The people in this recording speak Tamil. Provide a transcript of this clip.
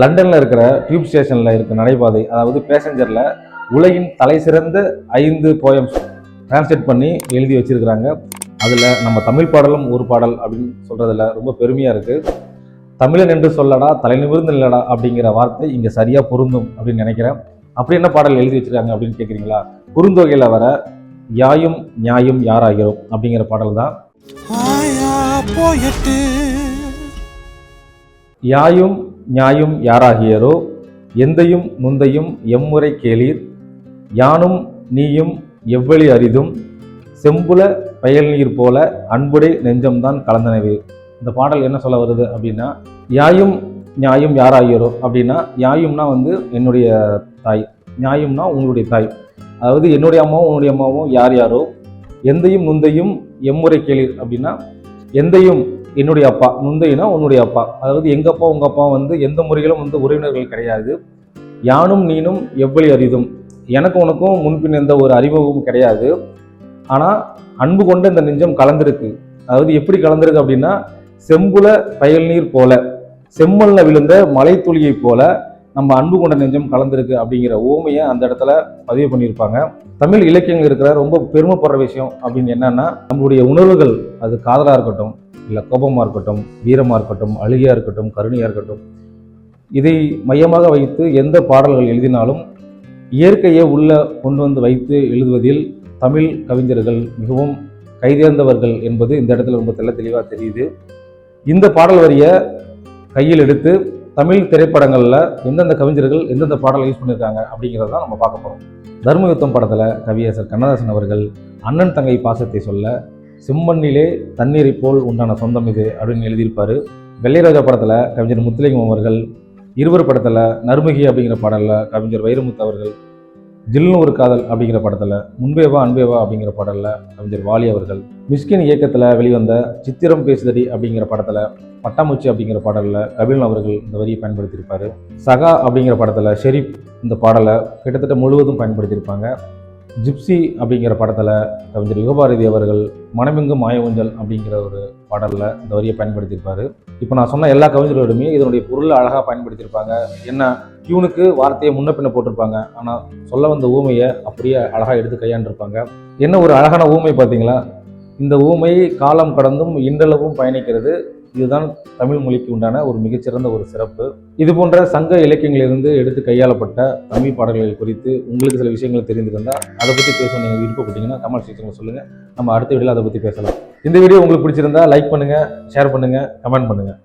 லண்டனில் இருக்கிற டியூப் ஸ்டேஷனில் இருக்க நடைபாதை அதாவது பேசஞ்சரில் உலகின் தலை சிறந்த ஐந்து போயம்ஸ் டிரான்ஸ்லேட் பண்ணி எழுதி வச்சிருக்கிறாங்க. அதில் நம்ம தமிழ் பாடலும் ஒரு பாடல் அப்படின்னு சொல்கிறதுல ரொம்ப பெருமையாக இருக்குது தமிழன் என்று சொல்லடா தலை நிமிர்ந்து இல்லடா அப்படிங்கிற வார்த்தை இங்கே சரியாக பொருந்தும் அப்படின்னு நினைக்கிறேன். அப்படி என்ன பாடல் எழுதி வச்சிருக்காங்க அப்படின்னு கேட்குறீங்களா குறுந்தொகையில் வர யாயும் நியாயும் யாராகிறோம் அப்படிங்கிற பாடல் தான். யாயும் நியாயும் யாராகியரோ? எந்தையும் முந்தையும் எம்முறை கேளீர். யானும் நீயும் எவ்வளி அரிதும். செம்புல பயல் நீர் போல அன்புடை நெஞ்சம்தான் கலந்தனவே. இந்த பாடல் என்ன சொல்ல வருது அப்படின்னா யாயும் நியாயும் யாராகியரோ? அப்படின்னா யாயும்னா வந்து என்னுடைய தாய். நியாயம்னா உங்களுடைய தாய். அதாவது என்னுடைய அம்மாவும் உன்னுடைய அம்மாவும் யார் யாரோ? எந்தையும் முந்தையும் எம்முறை கேளீர். அப்படின்னா எந்தையும் என்னுடைய அப்பா நுந்தைனா உன்னுடைய அப்பா. அதாவது எங்கள் அப்பா உங்கள் அப்பா வந்து எந்த முறையிலும் வந்து உறவினர்கள் கிடையாது. யானும் நீனும் எவ்வளி அரிதும். எனக்கு உனக்கும் முன்பின் எந்த ஒரு அறிமுகமும் கிடையாது. ஆனால் அன்பு கொண்ட இந்த நெஞ்சம் கலந்திருக்கு. அதாவது எப்படி கலந்திருக்கு அப்படின்னா செம்புல பயல் நீர் போல செம்மல்ல விழுந்த மலைத்துளியை போல நம்ம அன்பு கொண்ட நெஞ்சம் கலந்திருக்கு அப்படிங்கிற ஓமையை அந்த இடத்துல பதிவு பண்ணியிருப்பாங்க. தமிழ் இலக்கியங்கள் இருக்கிற ரொம்ப பெருமைப்படுற விஷயம் அப்படின்னு என்னன்னா நம்மளுடைய உணர்வுகள் அது காதலாக இருக்கட்டும் இல்லை கோபமாக இருக்கட்டும் வீரமாக இருக்கட்டும் அழுகையாக இருக்கட்டும் கருணையாக இருக்கட்டும் இதை மையமாக வைத்து எந்த பாடல்கள் எழுதினாலும் இயற்கையை உள்ள கொண்டு வந்து வைத்து எழுதுவதில் தமிழ் கவிஞர்கள் மிகவும் கைதேர்ந்தவர்கள் என்பது இந்த இடத்துல ரொம்ப தெல்ல தெளிவாக தெரியுது. இந்த பாடல் வரியை கையில் எடுத்து தமிழ் திரைப்படங்களில் எந்தெந்த கவிஞர்கள் எந்தெந்த பாடல் யூஸ் பண்ணியிருக்காங்க அப்படிங்கிறத தான் நம்ம பார்க்க போகிறோம் தர்மயுத்தம் படத்தில் கவியரசர் கண்ணதாசன் அவர்கள் அண்ணன் தங்கை பாசத்தை சொல்ல செம்மண்ணிலே தண்ணீரை போல் உண்டான சொந்தம் இது அப்படின்னு எழுதியிருப்பார். வெள்ளைராஜா படத்தில் கவிஞர் முத்துலிங்கம் அவர்கள் இருவர் படத்தில் நறுமுகி அப்படிங்கிற பாடலில் கவிஞர் வைரமுத்து அவர்கள் ஜில்னு ஒரு காதல் அப்படிங்கிற படத்தில் முன்பேவா அன்பேவா அப்படிங்கிற பாடலில் கவிஞர் வாலி அவர்கள் மிஸ்கின் இயக்கத்தில் வெளிவந்த சித்திரம் பேசுதடி அப்படிங்கிற படத்தில் பட்டாமூச்சி அப்படிங்கிற பாடலில் கபிலன் அவர்கள் இந்த வரியை பயன்படுத்தியிருப்பார். சகா அப்படிங்கிற படத்தில் ஷெரீப் இந்த பாடலை கிட்டத்தட்ட முழுவதும் பயன்படுத்தியிருப்பாங்க. ஜிப்சி அப்படிங்கிற படத்தில் கவிஞர் யுகபாரதி அவர்கள் மனமெங்கும் மாய ஊஞ்சல் அப்படிங்கிற ஒரு பாடலில் இந்த வரியை பயன்படுத்தியிருப்பார். இப்போ நான் சொன்ன எல்லா கவிஞர்களுமே இதனுடைய பொருளை அழகாக பயன்படுத்தியிருப்பாங்க. என்ன டியூனுக்கு வார்த்தையை முன்ன பின்ன போட்டிருப்பாங்க. ஆனால் சொல்ல வந்த ஊமையை அப்படியே அழகாக எடுத்து கையாண்டிருப்பாங்க. என்ன ஒரு அழகான ஊமை பார்த்தீங்களா? இந்த ஊமை காலம் கடந்தும் இன்றளவும் பயணிக்கிறது. இதுதான் தமிழ் மொழிக்கு உண்டான ஒரு மிகச்சிறந்த ஒரு சிறப்பு. இது போன்ற சங்க இலக்கியங்களிலிருந்து எடுத்து கையாளப்பட்ட தமிழ் பாடல்கள் குறித்து உங்களுக்கு சில விஷயங்கள் தெரிந்திருந்தால் அதை பற்றி பேச நீங்கள் விருப்பப்பட்டீங்கன்னா கமெண்ட் செக்ஷனில் சொல்லுங்கள் நம்ம அடுத்த வீடியோவில் அதை பற்றி பேசலாம். இந்த வீடியோ உங்களுக்கு பிடிச்சிருந்தா லைக் பண்ணுங்கள் ஷேர் பண்ணுங்கள் கமெண்ட் பண்ணுங்கள்